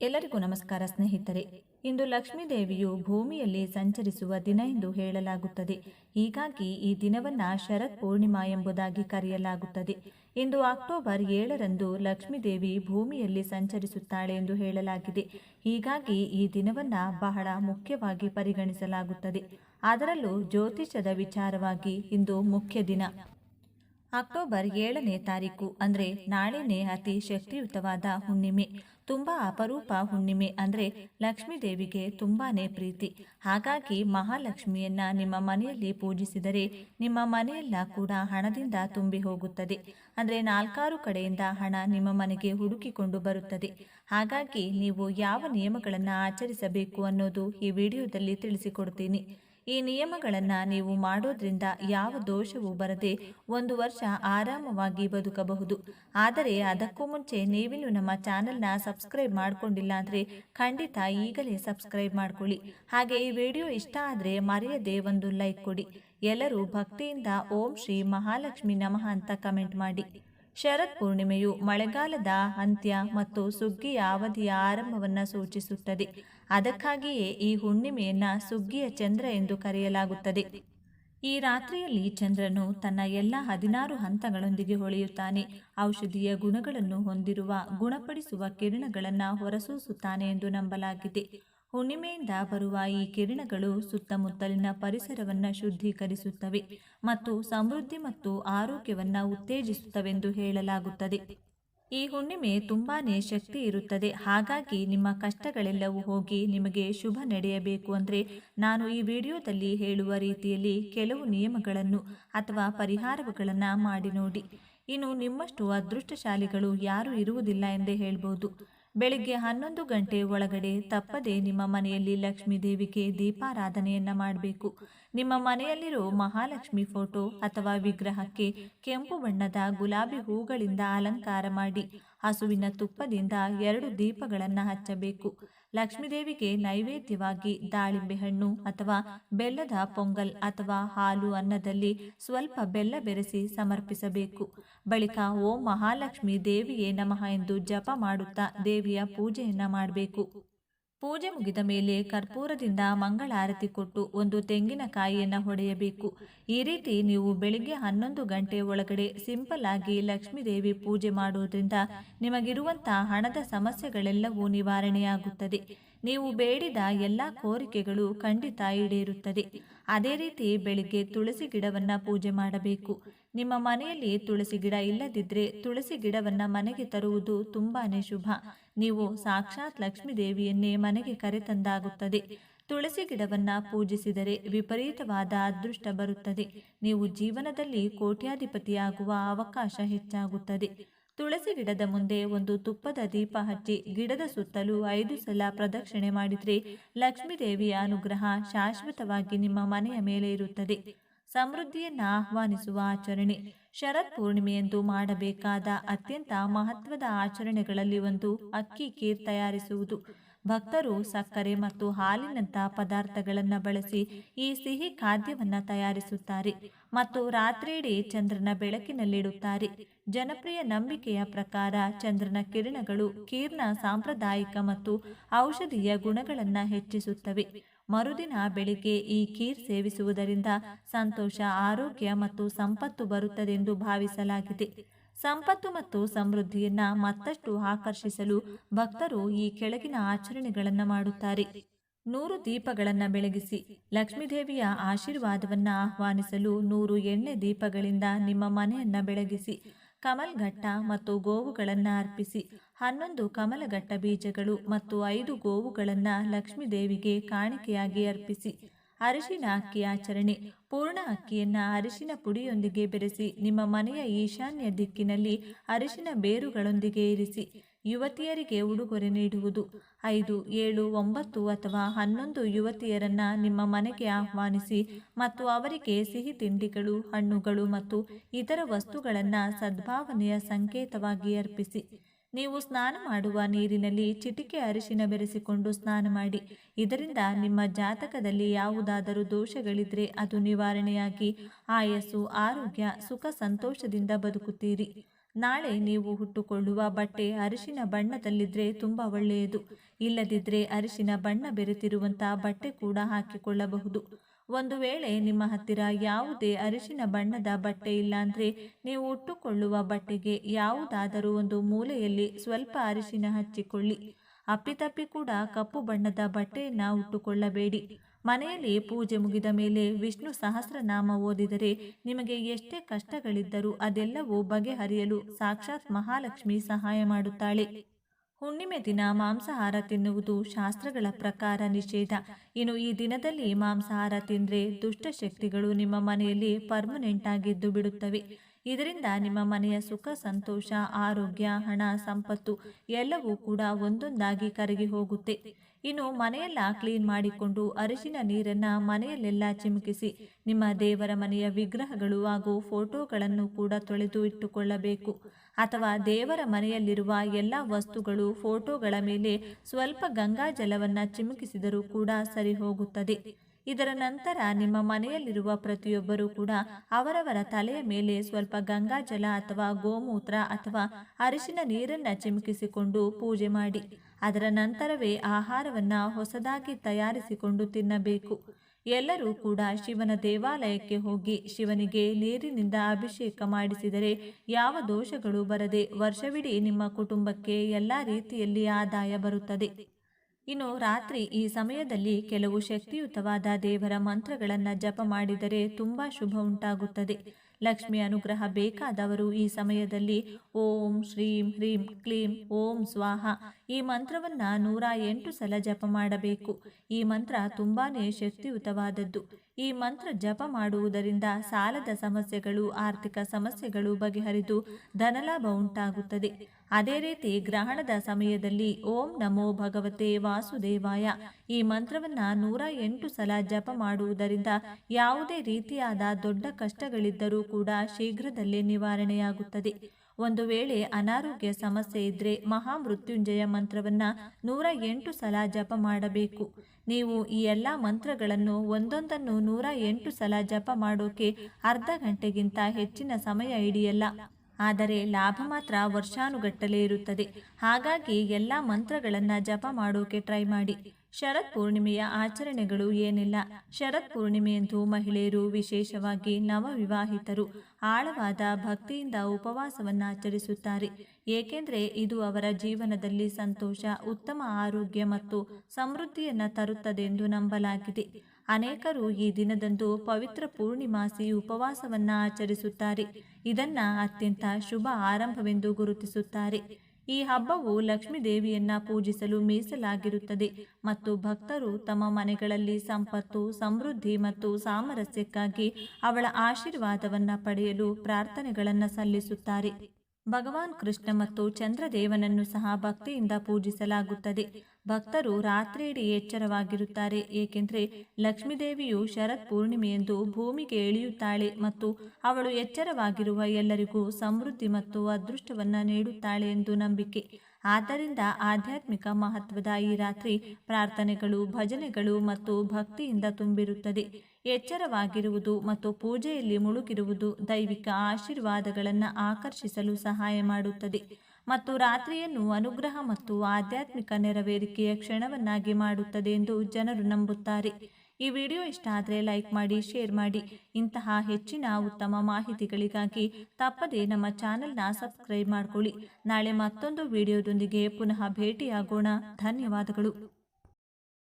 ಎಲ್ಲರಿಗೂ ನಮಸ್ಕಾರ ಸ್ನೇಹಿತರೆ. ಇಂದು ಲಕ್ಷ್ಮೀ ದೇವಿಯು ಭೂಮಿಯಲ್ಲಿ ಸಂಚರಿಸುವ ದಿನ ಎಂದು ಹೇಳಲಾಗುತ್ತದೆ. ಹೀಗಾಗಿ ಈ ದಿನವನ್ನ ಶರತ್ ಪೂರ್ಣಿಮಾ ಎಂಬುದಾಗಿ ಕರೆಯಲಾಗುತ್ತದೆ. ಇಂದು ಅಕ್ಟೋಬರ್ ಏಳರಂದು ಲಕ್ಷ್ಮೀ ದೇವಿ ಭೂಮಿಯಲ್ಲಿ ಸಂಚರಿಸುತ್ತಾಳೆ ಎಂದು ಹೇಳಲಾಗಿದೆ. ಹೀಗಾಗಿ ಈ ದಿನವನ್ನ ಬಹಳ ಮುಖ್ಯವಾಗಿ ಪರಿಗಣಿಸಲಾಗುತ್ತದೆ. ಅದರಲ್ಲೂ ಜ್ಯೋತಿಷದ ವಿಚಾರವಾಗಿ ಇಂದು ಮುಖ್ಯ ದಿನ. ಅಕ್ಟೋಬರ್ ಏಳನೇ ತಾರೀಕು ಅಂದರೆ ನಾಳೆನೇ ಅತಿ ಶಕ್ತಿಯುತವಾದ ಹುಣ್ಣಿಮೆ. ತುಂಬಾ ಅಪರೂಪ ಹುಣ್ಣಿಮೆ ಅಂದರೆ ಲಕ್ಷ್ಮೀ ದೇವಿಗೆ ತುಂಬಾನೇ ಪ್ರೀತಿ. ಹಾಗಾಗಿ ಮಹಾಲಕ್ಷ್ಮಿಯನ್ನ ನಿಮ್ಮ ಮನೆಯಲ್ಲಿ ಪೂಜಿಸಿದರೆ ನಿಮ್ಮ ಮನೆಯೆಲ್ಲ ಕೂಡ ಹಣದಿಂದ ತುಂಬಿ ಹೋಗುತ್ತದೆ. ಅಂದರೆ ನಾಲ್ಕಾರು ಕಡೆಯಿಂದ ಹಣ ನಿಮ್ಮ ಮನೆಗೆ ಹುಡುಕಿಕೊಂಡು ಬರುತ್ತದೆ. ಹಾಗಾಗಿ ನೀವು ಯಾವ ನಿಯಮಗಳನ್ನು ಆಚರಿಸಬೇಕು ಅನ್ನೋದು ಈ ವಿಡಿಯೋದಲ್ಲಿ ತಿಳಿಸಿಕೊಡ್ತೀನಿ. ಈ ನಿಯಮಗಳನ್ನು ನೀವು ಮಾಡೋದ್ರಿಂದ ಯಾವ ದೋಷವೂ ಬರದೆ ಒಂದು ವರ್ಷ ಆರಾಮವಾಗಿ ಬದುಕಬಹುದು. ಆದರೆ ಅದಕ್ಕೂ ಮುಂಚೆ ನೀವಿನ್ನು ನಮ್ಮ ಚಾನೆಲ್ನ ಸಬ್ಸ್ಕ್ರೈಬ್ ಮಾಡಿಕೊಂಡಿಲ್ಲ ಅಂದರೆ ಖಂಡಿತ ಈಗಲೇ ಸಬ್ಸ್ಕ್ರೈಬ್ ಮಾಡ್ಕೊಳ್ಳಿ. ಹಾಗೆ ಈ ವಿಡಿಯೋ ಇಷ್ಟ ಆದರೆ ಮರೆಯದೆ ಒಂದು ಲೈಕ್ ಕೊಡಿ. ಎಲ್ಲರೂ ಭಕ್ತಿಯಿಂದ ಓಂ ಶ್ರೀ ಮಹಾಲಕ್ಷ್ಮಿ ನಮಃ ಅಂತ ಕಮೆಂಟ್ ಮಾಡಿ. ಶರತ್ ಪೂರ್ಣಿಮೆಯು ಮಳೆಗಾಲದ ಅಂತ್ಯ ಮತ್ತು ಸುಗ್ಗಿಯ ಅವಧಿಯ ಆರಂಭವನ್ನು ಸೂಚಿಸುತ್ತದೆ. ಅದಕ್ಕಾಗಿಯೇ ಈ ಹುಣ್ಣಿಮೆಯನ್ನು ಸುಗ್ಗಿಯ ಚಂದ್ರ ಎಂದು ಕರೆಯಲಾಗುತ್ತದೆ. ಈ ರಾತ್ರಿಯಲ್ಲಿ ಚಂದ್ರನು ತನ್ನ ಎಲ್ಲ ಹದಿನಾರು ಹಂತಗಳೊಂದಿಗೆ ಹೊಳೆಯುತ್ತಾನೆ. ಔಷಧೀಯ ಗುಣಗಳನ್ನು ಹೊಂದಿರುವ, ಗುಣಪಡಿಸುವ ಕಿರಣಗಳನ್ನು ಹೊರಸೂಸುತ್ತಾನೆ ಎಂದು ನಂಬಲಾಗಿದೆ. ಹುಣ್ಣಿಮೆಯಿಂದ ಬರುವ ಈ ಕಿರಣಗಳು ಸುತ್ತಮುತ್ತಲಿನ ಪರಿಸರವನ್ನು ಶುದ್ಧೀಕರಿಸುತ್ತವೆ ಮತ್ತು ಸಮೃದ್ಧಿ ಮತ್ತು ಆರೋಗ್ಯವನ್ನು ಉತ್ತೇಜಿಸುತ್ತವೆಂದು ಹೇಳಲಾಗುತ್ತದೆ. ಈ ಹುಣ್ಣಿಮೆ ತುಂಬಾನೇ ಶಕ್ತಿ ಇರುತ್ತದೆ. ಹಾಗಾಗಿ ನಿಮ್ಮ ಕಷ್ಟಗಳೆಲ್ಲವೂ ಹೋಗಿ ನಿಮಗೆ ಶುಭ ನಡೆಯಬೇಕು ಅಂದರೆ ನಾನು ಈ ವಿಡಿಯೋದಲ್ಲಿ ಹೇಳುವ ರೀತಿಯಲ್ಲಿ ಕೆಲವು ನಿಯಮಗಳನ್ನು ಅಥವಾ ಪರಿಹಾರಗಳನ್ನು ಮಾಡಿ ನೋಡಿ. ಇನ್ನು ನಿಮ್ಮಷ್ಟು ಅದೃಷ್ಟಶಾಲಿಗಳು ಯಾರೂ ಇರುವುದಿಲ್ಲ ಎಂದೇ ಹೇಳ್ಬೋದು. ಬೆಳಿಗ್ಗೆ ಹನ್ನೊಂದು ಗಂಟೆ ಒಳಗಡೆ ತಪ್ಪದೆ ನಿಮ್ಮ ಮನೆಯಲ್ಲಿ ಲಕ್ಷ್ಮೀ ದೇವಿಗೆ ದೀಪಾರಾಧನೆಯನ್ನ ಮಾಡಬೇಕು. ನಿಮ್ಮ ಮನೆಯಲ್ಲಿರುವ ಮಹಾಲಕ್ಷ್ಮಿ ಫೋಟೋ ಅಥವಾ ವಿಗ್ರಹಕ್ಕೆ ಕೆಂಪು ಬಣ್ಣದ ಗುಲಾಬಿ ಹೂಗಳಿಂದ ಅಲಂಕಾರ ಮಾಡಿ, ಹಸುವಿನ ತುಪ್ಪದಿಂದ ಎರಡು ದೀಪಗಳನ್ನು ಹಚ್ಚಬೇಕು. ಲಕ್ಷ್ಮೀದೇವಿಗೆ ನೈವೇದ್ಯವಾಗಿ ದಾಳಿಂಬೆ ಹಣ್ಣು ಅಥವಾ ಬೆಲ್ಲದ ಪೊಂಗಲ್ ಅಥವಾ ಹಾಲು ಅನ್ನದಲ್ಲಿ ಸ್ವಲ್ಪ ಬೆಲ್ಲ ಬೆರೆಸಿ ಸಮರ್ಪಿಸಬೇಕು. ಬಳಿಕ ಓಂ ಮಹಾಲಕ್ಷ್ಮಿ ದೇವಿಯೇ ನಮಃ ಎಂದು ಜಪ ಮಾಡುತ್ತಾ ದೇವಿಯ ಪೂಜೆಯನ್ನ ಮಾಡಬೇಕು. ಪೂಜೆ ಮುಗಿದ ಮೇಲೆ ಕರ್ಪೂರದಿಂದ ಮಂಗಳಾರತಿ ಕೊಟ್ಟು ಒಂದು ತೆಂಗಿನಕಾಯಿಯನ್ನು ಹೊಡೆಯಬೇಕು. ಈ ರೀತಿ ನೀವು ಬೆಳಿಗ್ಗೆ ಹನ್ನೊಂದು ಗಂಟೆ ಒಳಗಡೆ ಸಿಂಪಲ್ ಆಗಿ ಲಕ್ಷ್ಮೀದೇವಿ ಪೂಜೆ ಮಾಡುವುದರಿಂದ ನಿಮಗಿರುವಂತಹ ಹಣದ ಸಮಸ್ಯೆಗಳೆಲ್ಲವೂ ನಿವಾರಣೆಯಾಗುತ್ತದೆ. ನೀವು ಬೇಡಿದ ಎಲ್ಲ ಕೋರಿಕೆಗಳು ಖಂಡಿತ ಈಡೇರುತ್ತದೆ. ಅದೇ ರೀತಿ ಬೆಳಿಗ್ಗೆ ತುಳಸಿ ಗಿಡವನ್ನು ಪೂಜೆ ಮಾಡಬೇಕು. ನಿಮ್ಮ ಮನೆಯಲ್ಲಿ ತುಳಸಿ ಗಿಡ ಇಲ್ಲದಿದ್ದರೆ ತುಳಸಿ ಗಿಡವನ್ನು ಮನೆಗೆ ತರುವುದು ತುಂಬಾ ಶುಭ. ನೀವು ಸಾಕ್ಷಾತ್ ಲಕ್ಷ್ಮೀ ದೇವಿಯನ್ನೇ ಮನೆಗೆ ಕರೆತಂದಾಗುತ್ತದೆ ತುಳಸಿ ಗಿಡವನ್ನು ಪೂಜಿಸಿದರೆ ವಿಪರೀತವಾದ ಅದೃಷ್ಟ ಬರುತ್ತದೆ. ನೀವು ಜೀವನದಲ್ಲಿ ಕೋಟ್ಯಾಧಿಪತಿಯಾಗುವ ಅವಕಾಶ ಹೆಚ್ಚಾಗುತ್ತದೆ. ತುಳಸಿ ಗಿಡದ ಮುಂದೆ ಒಂದು ತುಪ್ಪದ ದೀಪ ಹಚ್ಚಿ ಗಿಡದ ಸುತ್ತಲೂ ಐದು ಸಲ ಪ್ರದಕ್ಷಿಣೆ ಮಾಡಿದರೆ ಲಕ್ಷ್ಮೀದೇವಿಯ ಅನುಗ್ರಹ ಶಾಶ್ವತವಾಗಿ ನಿಮ್ಮ ಮನೆಯ ಮೇಲೆ ಇರುತ್ತದೆ. ಸಮೃದ್ಧಿಯನ್ನು ಆಹ್ವಾನಿಸುವ ಆಚರಣೆ. ಶರತ್ ಪೂರ್ಣಿಮೆಯಂದು ಮಾಡಬೇಕಾದ ಅತ್ಯಂತ ಮಹತ್ವದ ಆಚರಣೆಗಳಲ್ಲಿ ಒಂದು ಅಕ್ಕಿ ಕೀರ್ ತಯಾರಿಸುವುದು. ಭಕ್ತರು ಸಕ್ಕರೆ ಮತ್ತು ಹಾಲಿನಂತಹ ಪದಾರ್ಥಗಳನ್ನು ಬಳಸಿ ಈ ಸಿಹಿ ಖಾದ್ಯವನ್ನು ತಯಾರಿಸುತ್ತಾರೆ. ಮತ್ತು ರಾತ್ರಿಯಿಡೀ ಚಂದ್ರನ ಬೆಳಕಿನಲ್ಲಿಡುತ್ತಾರೆ. ಜನಪ್ರಿಯ ನಂಬಿಕೆಯ ಪ್ರಕಾರ ಚಂದ್ರನ ಕಿರಣಗಳು ಕೀರ್ನ ಸಾಂಪ್ರದಾಯಿಕ ಮತ್ತು ಔಷಧೀಯ ಗುಣಗಳನ್ನು ಹೆಚ್ಚಿಸುತ್ತವೆ. ಮರುದಿನ ಬೆಳಿಗ್ಗೆ ಈ ಕೀರ್ ಸೇವಿಸುವುದರಿಂದ ಸಂತೋಷ, ಆರೋಗ್ಯ ಮತ್ತು ಸಂಪತ್ತು ಬರುತ್ತದೆಂದು ಭಾವಿಸಲಾಗಿದೆ. ಸಂಪತ್ತು ಮತ್ತು ಸಮೃದ್ಧಿಯನ್ನು ಮತ್ತಷ್ಟು ಆಕರ್ಷಿಸಲು ಭಕ್ತರು ಈ ಕೆಳಗಿನ ಆಚರಣೆಗಳನ್ನು ಮಾಡುತ್ತಾರೆ. ನೂರು ದೀಪಗಳನ್ನು ಬೆಳಗಿಸಿ ಲಕ್ಷ್ಮೀದೇವಿಯ ಆಶೀರ್ವಾದವನ್ನು ಆಹ್ವಾನಿಸಲು ನೂರು ಎಣ್ಣೆ ದೀಪಗಳಿಂದ ನಿಮ್ಮ ಮನೆಯನ್ನ ಬೆಳಗಿಸಿ, ಕಮಲ್ಘಟ್ಟ ಮತ್ತು ಗೋವುಗಳನ್ನು ಅರ್ಪಿಸಿ, ಹನ್ನೊಂದು ಕಮಲಘಟ್ಟ ಬೀಜಗಳು ಮತ್ತು ಐದು ಗೋವುಗಳನ್ನು ಲಕ್ಷ್ಮೀದೇವಿಗೆ ಕಾಣಿಕೆಯಾಗಿ ಅರ್ಪಿಸಿ, ಅರಿಶಿನ ಅಕ್ಕಿ ಆಚರಣೆ, ಪೂರ್ಣ ಅಕ್ಕಿಯನ್ನು ಅರಿಶಿನ ಪುಡಿಯೊಂದಿಗೆ ಬೆರೆಸಿ, ನಿಮ್ಮ ಮನೆಯ ಈಶಾನ್ಯ ದಿಕ್ಕಿನಲ್ಲಿ ಅರಿಶಿನ ಬೇರುಗಳೊಂದಿಗೆ ಇರಿಸಿ ಯುವತಿಯರಿಗೆ ಉಡುಗೊರೆ ನೀಡುವುದು. ಐದು, ಏಳು, ಒಂಬತ್ತು ಅಥವಾ ಹನ್ನೊಂದು ಯುವತಿಯರನ್ನ ನಿಮ್ಮ ಮನೆಗೆ ಆಹ್ವಾನಿಸಿ ಮತ್ತು ಅವರಿಗೆ ಸಿಹಿ ತಿಂಡಿಗಳು, ಹಣ್ಣುಗಳು ಮತ್ತು ಇತರ ವಸ್ತುಗಳನ್ನು ಸದ್ಭಾವನೆಯ ಸಂಕೇತವಾಗಿ ಅರ್ಪಿಸಿ. ನೀವು ಸ್ನಾನ ಮಾಡುವ ನೀರಿನಲ್ಲಿ ಚಿಟಿಕೆ ಅರಿಶಿನ ಬೆರೆಸಿಕೊಂಡು ಸ್ನಾನ ಮಾಡಿ. ಇದರಿಂದ ನಿಮ್ಮ ಜಾತಕದಲ್ಲಿ ಯಾವುದಾದರೂ ದೋಷಗಳಿದ್ರೆ ಅದು ನಿವಾರಣೆಯಾಗಿ ಆಯಸ್ಸು, ಆರೋಗ್ಯ, ಸುಖ, ಸಂತೋಷದಿಂದ ಬದುಕುತ್ತೀರಿ. ನಾಳೆ ನೀವು ಹುಟ್ಟುಕೊಳ್ಳುವ ಬಟ್ಟೆ ಅರಿಶಿನ ಬಣ್ಣದಲ್ಲಿದ್ದರೆ ತುಂಬ ಒಳ್ಳೆಯದು. ಇಲ್ಲದಿದ್ದರೆ ಅರಿಶಿನ ಬಣ್ಣ ಬೆರೆತಿರುವಂಥ ಬಟ್ಟೆ ಕೂಡ ಹಾಕಿಕೊಳ್ಳಬಹುದು. ಒಂದು ವೇಳೆ ನಿಮ್ಮ ಹತ್ತಿರ ಯಾವುದೇ ಅರಿಶಿನ ಬಣ್ಣದ ಬಟ್ಟೆ ಇಲ್ಲಾಂದರೆ ನೀವು ಉಟ್ಟುಕೊಳ್ಳುವ ಬಟ್ಟೆಗೆ ಯಾವುದಾದರೂ ಒಂದು ಮೂಲೆಯಲ್ಲಿ ಸ್ವಲ್ಪ ಅರಿಶಿನ ಹಚ್ಚಿಕೊಳ್ಳಿ. ಅಪ್ಪಿತಪ್ಪಿ ಕೂಡ ಕಪ್ಪು ಬಣ್ಣದ ಬಟ್ಟೆಯನ್ನು ಉಟ್ಟುಕೊಳ್ಳಬೇಡಿ. ಮನೆಯಲ್ಲಿ ಪೂಜೆ ಮುಗಿದ ಮೇಲೆ ವಿಷ್ಣು ಸಹಸ್ರನಾಮ ಓದಿದರೆ ನಿಮಗೆ ಎಷ್ಟೇ ಕಷ್ಟಗಳಿದ್ದರೂ ಅದೆಲ್ಲವೂ ಬಗೆಹರಿಯಲು ಸಾಕ್ಷಾತ್ ಮಹಾಲಕ್ಷ್ಮಿ ಸಹಾಯ ಮಾಡುತ್ತಾಳೆ. ಹುಣ್ಣಿಮೆ ದಿನ ಮಾಂಸಾಹಾರ ತಿನ್ನುವುದು ಶಾಸ್ತ್ರಗಳ ಪ್ರಕಾರ ನಿಷೇಧ. ಇನ್ನು ಈ ದಿನದಲ್ಲಿ ಮಾಂಸಾಹಾರ ತಿಂದರೆ ದುಷ್ಟಶಕ್ತಿಗಳು ನಿಮ್ಮ ಮನೆಯಲ್ಲಿ ಪರ್ಮನೆಂಟ್ ಆಗಿದ್ದು ಬಿಡುತ್ತವೆ. ಇದರಿಂದ ನಿಮ್ಮ ಮನೆಯ ಸುಖ, ಸಂತೋಷ, ಆರೋಗ್ಯ, ಹಣ, ಸಂಪತ್ತು ಎಲ್ಲವೂ ಕೂಡ ಒಂದೊಂದಾಗಿ ಕರಗಿ ಹೋಗುತ್ತೆ. ಇನ್ನು ಮನೆಯೆಲ್ಲ ಕ್ಲೀನ್ ಮಾಡಿಕೊಂಡು ಅರಿಶಿನ ನೀರನ್ನ ಮನೆಯಲ್ಲೆಲ್ಲ ಚಿಮುಕಿಸಿ ನಿಮ್ಮ ದೇವರ ಮನೆಯ ವಿಗ್ರಹಗಳು ಹಾಗೂ ಫೋಟೋಗಳನ್ನು ಕೂಡ ತೊಳೆದು ಇಟ್ಟುಕೊಳ್ಳಬೇಕು. ಅಥವಾ ದೇವರ ಮನೆಯಲ್ಲಿರುವ ಎಲ್ಲ ವಸ್ತುಗಳು ಫೋಟೋಗಳ ಮೇಲೆ ಸ್ವಲ್ಪ ಗಂಗಾ ಜಲವನ್ನ ಚಿಮುಕಿಸಿದರೂ ಕೂಡ ಸರಿ ಹೋಗುತ್ತದೆ. ಇದರ ನಂತರ ನಿಮ್ಮ ಮನೆಯಲ್ಲಿರುವ ಪ್ರತಿಯೊಬ್ಬರೂ ಕೂಡ ಅವರವರ ತಲೆಯ ಮೇಲೆ ಸ್ವಲ್ಪ ಗಂಗಾಜಲ ಅಥವಾ ಗೋಮೂತ್ರ ಅಥವಾ ಅರಿಶಿನ ನೀರನ್ನ ಚಿಮುಕಿಸಿಕೊಂಡು ಪೂಜೆ ಮಾಡಿ. ಅದರ ನಂತರವೇ ಆಹಾರವನ್ನ ಹೊಸದಾಗಿ ತಯಾರಿಸಿಕೊಂಡು ತಿನ್ನಬೇಕು. ಎಲ್ಲರೂ ಕೂಡ ಶಿವನ ದೇವಾಲಯಕ್ಕೆ ಹೋಗಿ ಶಿವನಿಗೆ ನೀರಿನಿಂದ ಅಭಿಷೇಕ ಮಾಡಿಸಿದರೆ ಯಾವ ದೋಷಗಳು ಬರದೆ ವರ್ಷವಿಡೀ ನಿಮ್ಮ ಕುಟುಂಬಕ್ಕೆ ಎಲ್ಲ ರೀತಿಯಲ್ಲಿ ಆದಾಯ ಬರುತ್ತದೆ. ಇನ್ನು ರಾತ್ರಿ ಈ ಸಮಯದಲ್ಲಿ ಕೆಲವು ಶಕ್ತಿಯುತವಾದ ದೇವರ ಮಂತ್ರಗಳನ್ನು ಜಪ ಮಾಡಿದರೆ ತುಂಬ ಶುಭ ಉಂಟಾಗುತ್ತದೆ. ಲಕ್ಷ್ಮಿ ಅನುಗ್ರಹ ಬೇಕಾದವರು ಈ ಸಮಯದಲ್ಲಿ. ಓಂ ಶ್ರೀಂ ಹ್ರೀಂ ಕ್ಲೀಂ ಓಂ ಸ್ವಾಹ. ಈ ಮಂತ್ರವನ್ನ ನೂರ ಎಂಟು ಸಲ ಜಪ ಮಾಡಬೇಕು. ಈ ಮಂತ್ರ ತುಂಬಾನೇ ಶಕ್ತಿಯುತವಾದದ್ದು. ಈ ಮಂತ್ರ ಜಪ ಮಾಡುವುದರಿಂದ ಸಾಲದ ಸಮಸ್ಯೆಗಳು, ಆರ್ಥಿಕ ಸಮಸ್ಯೆಗಳು ಬಗೆಹರಿದು ಧನಲಾಭ ಉಂಟಾಗುತ್ತದೆ. ಅದೇ ರೀತಿ ಗ್ರಹಣದ ಸಮಯದಲ್ಲಿ ಓಂ ನಮೋ ಭಗವತೆ ವಾಸುದೇವಾಯ. ಈ ಮಂತ್ರವನ್ನ ನೂರ ಎಂಟು ಸಲ ಜಪ ಮಾಡುವುದರಿಂದ ಯಾವುದೇ ರೀತಿಯಾದ ದೊಡ್ಡ ಕಷ್ಟಗಳಿದ್ದರೂ ಕೂಡ ಶೀಘ್ರದಲ್ಲೇ ನಿವಾರಣೆಯಾಗುತ್ತದೆ. ಒಂದು ವೇಳೆ ಅನಾರೋಗ್ಯ ಸಮಸ್ಯೆ ಇದ್ದರೆ ಮಹಾಮೃತ್ಯುಂಜಯ ಮಂತ್ರವನ್ನ ನೂರ ಎಂಟು ಸಲ ಜಪ ಮಾಡಬೇಕು. ನೀವು ಈ ಎಲ್ಲ ಮಂತ್ರಗಳನ್ನು ಒಂದೊಂದನ್ನು ನೂರ ಎಂಟು ಸಲ ಜಪ ಮಾಡೋಕೆ ಅರ್ಧ ಗಂಟೆಗಿಂತ ಹೆಚ್ಚಿನ ಸಮಯ ಹಿಡಿಯಲ್ಲ. ಆದರೆ ಲಾಭ ಮಾತ್ರ ವರ್ಷಾನುಗಟ್ಟಲೇ ಇರುತ್ತದೆ. ಹಾಗಾಗಿ ಎಲ್ಲ ಮಂತ್ರಗಳನ್ನು ಜಪ ಮಾಡೋಕೆ ಟ್ರೈ ಮಾಡಿ. ಶರತ್ ಪೂರ್ಣಿಮೆಯ ಆಚರಣೆಗಳು ಏನಿಲ್ಲ. ಶರತ್ ಪೂರ್ಣಿಮೆಯಂದು ಮಹಿಳೆಯರು ವಿಶೇಷವಾಗಿ ನವವಿವಾಹಿತರು ಆಳವಾದ ಭಕ್ತಿಯಿಂದ ಉಪವಾಸವನ್ನು ಆಚರಿಸುತ್ತಾರೆ. ಏಕೆಂದರೆ ಇದು ಅವರ ಜೀವನದಲ್ಲಿ ಸಂತೋಷ, ಉತ್ತಮ ಆರೋಗ್ಯ ಮತ್ತು ಸಮೃದ್ಧಿಯನ್ನು ತರುತ್ತದೆ ಎಂದು ನಂಬಲಾಗಿದೆ. ಅನೇಕರು ಈ ದಿನದಂದು ಪವಿತ್ರ ಪೂರ್ಣಿಮಾಸಿ ಉಪವಾಸವನ್ನು ಆಚರಿಸುತ್ತಾರೆ. ಇದನ್ನು ಅತ್ಯಂತ ಶುಭ ಆರಂಭವೆಂದು ಗುರುತಿಸುತ್ತಾರೆ. ಈ ಹಬ್ಬವು ಲಕ್ಷ್ಮೀ ದೇವಿಯನ್ನ ಪೂಜಿಸಲು ಮೀಸಲಾಗಿರುತ್ತದೆ ಮತ್ತು ಭಕ್ತರು ತಮ್ಮ ಮನೆಗಳಲ್ಲಿ ಸಂಪತ್ತು, ಸಮೃದ್ಧಿ ಮತ್ತು ಸಾಮರಸ್ಯಕ್ಕಾಗಿ ಅವಳ ಆಶೀರ್ವಾದವನ್ನ ಪಡೆಯಲು ಪ್ರಾರ್ಥನೆಗಳನ್ನು ಸಲ್ಲಿಸುತ್ತಾರೆ. ಭಗವಾನ್ ಕೃಷ್ಣ ಮತ್ತು ಚಂದ್ರದೇವನನ್ನು ಸಹ ಭಕ್ತಿಯಿಂದ ಪೂಜಿಸಲಾಗುತ್ತದೆ. ಭಕ್ತರು ರಾತ್ರಿಯಿಡೀ ಎಚ್ಚರವಾಗಿರುತ್ತಾರೆ, ಏಕೆಂದರೆ ಲಕ್ಷ್ಮೀದೇವಿಯು ಶರತ್ ಪೂರ್ಣಿಮೆಯೆಂದು ಭೂಮಿಗೆ ಇಳಿಯುತ್ತಾಳೆ ಮತ್ತು ಅವಳು ಎಚ್ಚರವಾಗಿರುವ ಎಲ್ಲರಿಗೂ ಸಮೃದ್ಧಿ ಮತ್ತು ಅದೃಷ್ಟವನ್ನು ನೀಡುತ್ತಾಳೆ ಎಂದು ನಂಬಿಕೆ. ಆದ್ದರಿಂದ ಆಧ್ಯಾತ್ಮಿಕ ಮಹತ್ವದ ಈ ರಾತ್ರಿ ಪ್ರಾರ್ಥನೆಗಳು, ಭಜನೆಗಳು ಮತ್ತು ಭಕ್ತಿಯಿಂದ ತುಂಬಿರುತ್ತದೆ. ಎಚ್ಚರವಾಗಿರುವುದು ಮತ್ತು ಪೂಜೆಯಲ್ಲಿ ಮುಳುಗಿರುವುದು ದೈವಿಕ ಆಶೀರ್ವಾದಗಳನ್ನು ಆಕರ್ಷಿಸಲು ಸಹಾಯ ಮಾಡುತ್ತದೆ. ಮತ್ತು ರಾತ್ರಿಯನ್ನು ಅನುಗ್ರಹ ಮತ್ತು ಆಧ್ಯಾತ್ಮಿಕ ನೆರವೇರಿಕೆಯ ಕ್ಷಣವನ್ನಾಗಿ ಮಾಡುತ್ತದೆ ಎಂದು ಜನರು ನಂಬುತ್ತಾರೆ. ಈ ವಿಡಿಯೋ ಇಷ್ಟ ಆದರೆ ಲೈಕ್ ಮಾಡಿ, ಶೇರ್ ಮಾಡಿ. ಇಂತಹ ಹೆಚ್ಚಿನ ಉತ್ತಮ ಮಾಹಿತಿಗಳಿಗಾಗಿ ತಪ್ಪದೇ ನಮ್ಮ ಚಾನೆಲ್ನ ಸಬ್ಸ್ಕ್ರೈಬ್ ಮಾಡಿಕೊಳ್ಳಿ. ನಾಳೆ ಮತ್ತೊಂದು ವಿಡಿಯೋದೊಂದಿಗೆ ಪುನಃ ಭೇಟಿಯಾಗೋಣ. ಧನ್ಯವಾದಗಳು.